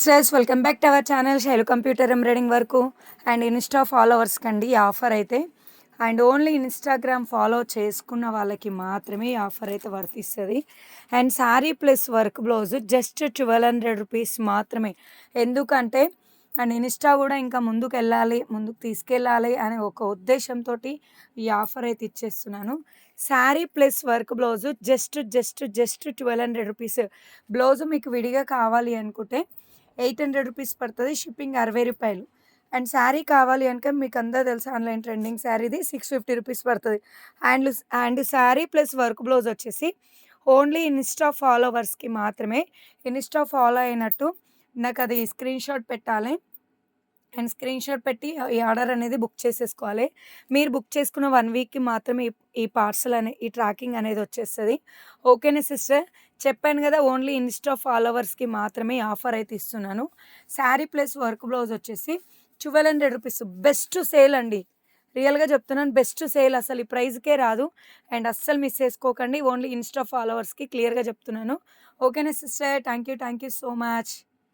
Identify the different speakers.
Speaker 1: Stress welcome back to our channel Shailu computer embroidering వరకు and insta followers కండి ఈ offer అయితే. And only Instagram follow చేసుకున్న వాళ్ళకి మాత్రమే ఈ ఆఫర్ అయితే వర్తిస్తుంది. And sari plus work blouse just twelve hundred rupees మాత్రమే. ఎందుకంటే అండ్ ఇన్స్టా కూడా ఇంకా ముందుకు వెళ్ళాలి ముందుకు తీసుకెళ్ళాలి అనే ఒక ఉద్దేశంతో ఈ ఆఫర్ అయితే ఇచ్చేస్తున్నాను. Sari plus work blouse just just just twelve hundred rupees blouse మీకు విడిగా కావాలి అనుకుంటే ఎయిట్ హండ్రెడ్ రూపీస్ పడుతుంది షిప్పింగ్ అరవై రూపాయలు. అండ్ శారీ కావాలి అంటే మీకు అందరూ తెలుసు ఆన్లైన్ ట్రెండింగ్ శారీది సిక్స్ ఫిఫ్టీ రూపీస్ పడుతుంది. And and sari plus work blouse వచ్చేసి ఓన్లీ ఇన్స్టా ఫాలోవర్స్కి మాత్రమే. ఇన్స్టా ఫాలో అయినట్టు నాకు అది స్క్రీన్ షాట్ పెట్టాలి. అండ్ స్క్రీన్ షాట్ పెట్టి ఈ ఆర్డర్ అనేది బుక్ చేసేసుకోవాలి. మీరు బుక్ చేసుకున్న వన్ వీక్కి మాత్రమే ఈ- పార్సల్ అనే ఈ ట్రాకింగ్ అనేది వచ్చేస్తుంది. ఓకేనే సిస్టర్? చెప్పాను కదా ఓన్లీ ఇన్స్టా ఫాలోవర్స్కి మాత్రమే ఆఫర్ అయితే ఇస్తున్నాను. శారీ ప్లస్ వర్క్ బ్లౌజ్ వచ్చేసి twelve hundred rupees. Best sale అండి. రియల్గా చెప్తున్నాను బెస్ట్ సేల్ అసలు ఈ ప్రైస్కే రాదు. అండ్ అస్సలు మిస్ చేసుకోకండి. ఓన్లీ ఇన్స్టా ఫాలోవర్స్కి క్లియర్గా చెప్తున్నాను. ఓకేనా sister? Thank you thank you so much